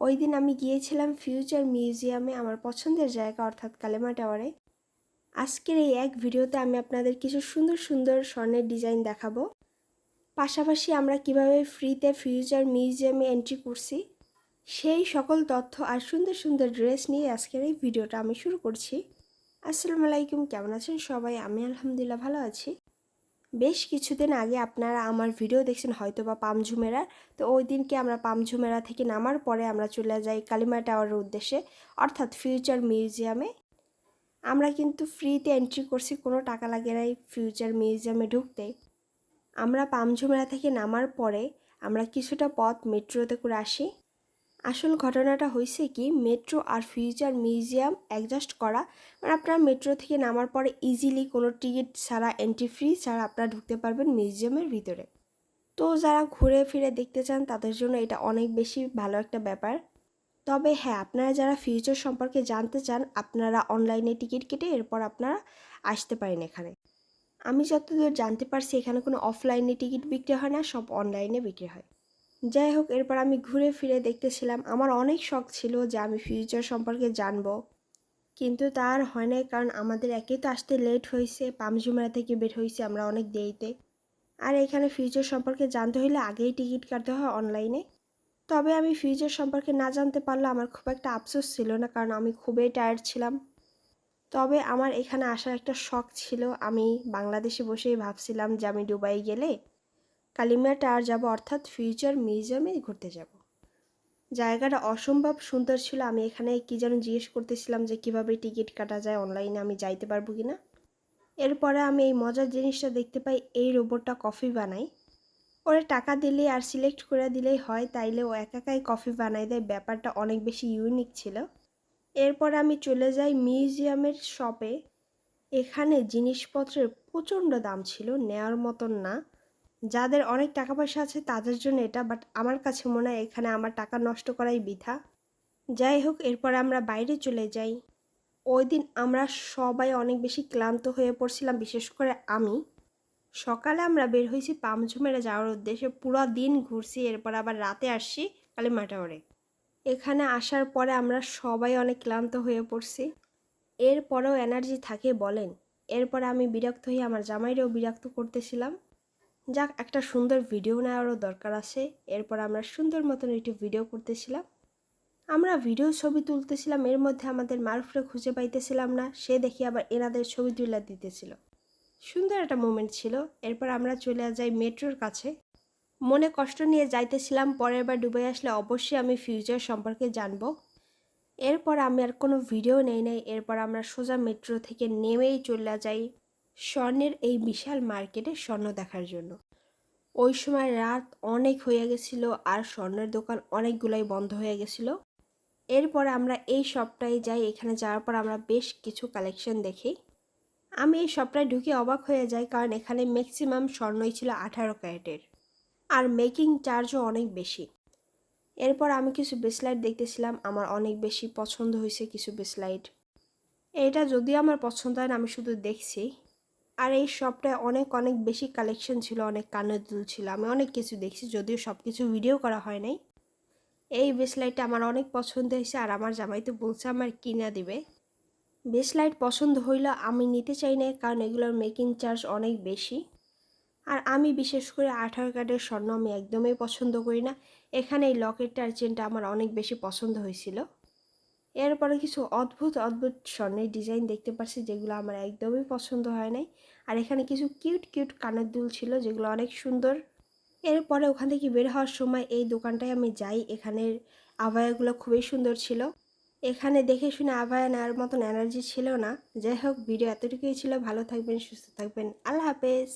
ওই দিন আমি গিয়েছিলাম ফিউচার মিউজিয়ামে আমার পছন্দের জায়গা অর্থাৎ কালেমা টাওয়ারে আজকের এই এক ভিডিওতে আমি আপনাদের কিছু সুন্দর সুন্দর স্বর্ণের ডিজাইন দেখাবো। পাশাপাশি আমরা কীভাবে ফ্রিতে ফিউচার মিউজিয়ামে এন্ট্রি করছি, সেই সকল তথ্য আর সুন্দর সুন্দর ড্রেস নিয়ে আজকের এই ভিডিওটা আমি শুরু করছি। আসসালামু আলাইকুম, কেমন আছেন সবাই? আমি আলহামদুলিল্লাহ ভালো আছি। বেশ কিছুদিন আগে আপনারা আমার ভিডিও দেখছেন হয়তো বা পামঝুমেরা তো ওই দিনকে আমরা পামঝুমেরা থেকে নামার পরে আমরা চলে যাই কালিমা টাওয়ারের উদ্দেশ্যে, অর্থাৎ ফিউচার মিউজিয়ামে আমরা কিন্তু ফ্রিতে এন্ট্রি করছি, কোনো টাকা লাগে নাই ফিউচার মিউজিয়ামে ঢুকতে। আমরা পামঝুমেরা থেকে নামার পরে আমরা কিছুটা পথ মেট্রোতে করে আসি। আসল ঘটনাটা হয়েছে কি মেট্রো আর ফিউচার মিউজিয়াম অ্যাডজাস্ট করা। মানে আপনারা মেট্রো থেকে নামার পরে ইজিলি কোনো টিকিট ছাড়া এন্ট্রি ফ্রি ছাড়া আপনারা ঢুকতে পারবেন মিউজিয়ামের ভিতরে। তো যারা ঘুরে ফিরে দেখতে চান, তাদের জন্য এটা অনেক বেশি ভালো একটা ব্যাপার। তবে হ্যাঁ আপনারা যারা ফিউচার সম্পর্কে জানতে চান, আপনারা অনলাইনে টিকিট কেটে এরপর আপনারা আসতে পারেন এখানে। আমি যতদূর জানতে পারছি, এখানে কোনো অফলাইনে টিকিট বিক্রি হয় না, সব অনলাইনে বিক্রি হয়। যাই হোক এরপর আমি ঘুরে ফিরে দেখতেছিলাম, আমার অনেক শখ ছিল যে আমি ফিউচার সম্পর্কে জানব। কিন্তু তার হয় নাই, কারণ আমাদের একে তো আসতে লেট হয়েছে পামজুমরা থেকে বের হয়েছে আমরা অনেক দেরিতে। আর এখানে ফিউচার সম্পর্কে জানতে হলে আগেই টিকিট কাটতে হয় অনলাইনে তবে আমি ফিউচার সম্পর্কে না জানতে পারলে আমার খুব একটা আফসোস ছিল না, কারণ আমি খুবই টায়ার্ড ছিলাম। তবে আমার এখানে আসার একটা শখ ছিল, আমি বাংলাদেশে বসেই ভাবছিলাম যে আমি দুবাই গেলে কালিমিয়া টাওয়ার যাব, অর্থাৎ ফিউচার মিউজিয়ামে ঘুরতে যাব। জায়গাটা অসম্ভব সুন্দর ছিল, আমি এখানে কি যেন জিজ্ঞেস করতেছিলাম যে কীভাবে টিকিট কাটা যায় অনলাইনে আমি যাইতে পারব কি না এরপরে আমি এই মজার জিনিসটা দেখতে পাই, এই রোবটটা কফি বানাই ওরে টাকা দিলে আর সিলেক্ট করে দিলেই হয়, তাইলে ও একাকাই কফি বানাই দেয়, ব্যাপারটা অনেক বেশি ইউনিক ছিল। এরপর আমি চলে যাই মিউজিয়ামের শপে এখানে জিনিসপত্রের প্রচণ্ড দাম ছিল, নেওয়ার মতন না। যাদের অনেক টাকা পয়সা আছে তাদের জন্য এটা বাট আমার কাছে মনে হয় এখানে আমার টাকা নষ্ট করাই বৃথা। যাই হোক, এরপর আমরা বাইরে চলে যাই। ওই দিন আমরা সবাই অনেক বেশি ক্লান্ত হয়ে পড়ছিলাম, বিশেষ করে আমি। সকালে আমরা বের হয়েছি পামঝুমেরা যাওয়ার উদ্দেশ্যে। পুরো দিন ঘুরছি, এরপর আবার রাতে আসছি কালী মাটাওয়ারে এখানে আসার পরে আমরা সবাই অনেক ক্লান্ত হয়ে পড়ছি। এরপরেও এনার্জি থাকে বলেন। এরপরে আমি বিরক্ত হয়ে আমার জামাইরেও বিরক্ত করতেছিলাম। যাক, একটা সুন্দর ভিডিও নেওয়ারও দরকার আছে। এরপর আমরা সুন্দর মতন একটি ভিডিও করতেছিলাম। আমরা ভিডিও ছবি তুলতেছিলাম, এর মধ্যে আমাদের মারুফরে খুঁজে পাইতেছিলাম না। সে দেখি আবার এনাদের ছবি তুলে দিতেছিল। সুন্দর একটা মোমেন্ট ছিল। এরপর আমরা চলে যাই মেট্রোর কাছে। মনে কষ্ট নিয়ে যাইতেছিলাম, পরের বার ডুবে আসলে অবশ্যই আমি ফিউচার সম্পর্কে জানব। এরপর আমি আর কোনো ভিডিও নেই নাই। এরপর আমরা সোজা মেট্রো থেকে নেমেই চলে যাই। স্বর্ণের এই বিশাল মার্কেটে স্বর্ণ দেখার জন্য। ওই সময় রাত অনেক হয়ে গেছিল আর স্বর্ণের দোকান অনেকগুলাই বন্ধ হয়ে গেছিল। এরপর আমরা এই শপটায় যাই, এখানে যাওয়ার পর আমরা বেশ কিছু কালেকশন দেখি। আমি এই শপটায় ঢুকে অবাক হয়ে যাই কারণ এখানে ম্যাক্সিমাম স্বর্ণই ছিল আঠারো ক্যারেটের আর মেকিং চার্জও অনেক বেশি। এরপর আমি কিছু বেসলাইট দেখতেছিলাম, আমার অনেক বেশি পছন্দ হয়েছে কিছু বেসলাইট। এটা যদিও আমার পছন্দ হয় না, আমি শুধু দেখছি। আর এই শপটায় অনেক অনেক বেশি কালেকশন ছিল, অনেক কানের দুল ছিল। আমি অনেক কিছু দেখছি, যদিও সব কিছু ভিডিও করা হয় নাই। এই বেসলাইটটা আমার অনেক পছন্দ হয়েছে আর আমার জামাই তো বলছে আমার কিনা দিবে। বেসলাইট পছন্দ হইলে আমি নিতে চাই না কারণ এগুলোর মেকিং চার্জ অনেক বেশি। আর আমি বিশেষ করে আঠারো কার্ডের স্বর্ণ আমি একদমই পছন্দ করি না। এখানে এই লকেটটা আর চেনটা আমার অনেক বেশি পছন্দ হয়েছিল। এরপরে কিছু অদ্ভুত অদ্ভুত স্বর্ণের ডিজাইন দেখতে পাচ্ছি যেগুলো আমার একদমই পছন্দ হয় নাই। আর এখানে কিছু কিউট কিউট কানের দুল ছিল যেগুলো অনেক সুন্দর। এরপরে ওখান থেকে বের হওয়ার সময় এই দোকানটায় আমি যাই। এখানের আভায়াগুলো খুবই সুন্দর ছিল। এখানে দেখে শুনে আভায়া নেওয়ার মতন এনার্জি ছিল না। যাই হোক ভিডিও এতটুকুই ছিল। ভালো থাকবেন, সুস্থ থাকবেন। আল্লাহ হাফেজ।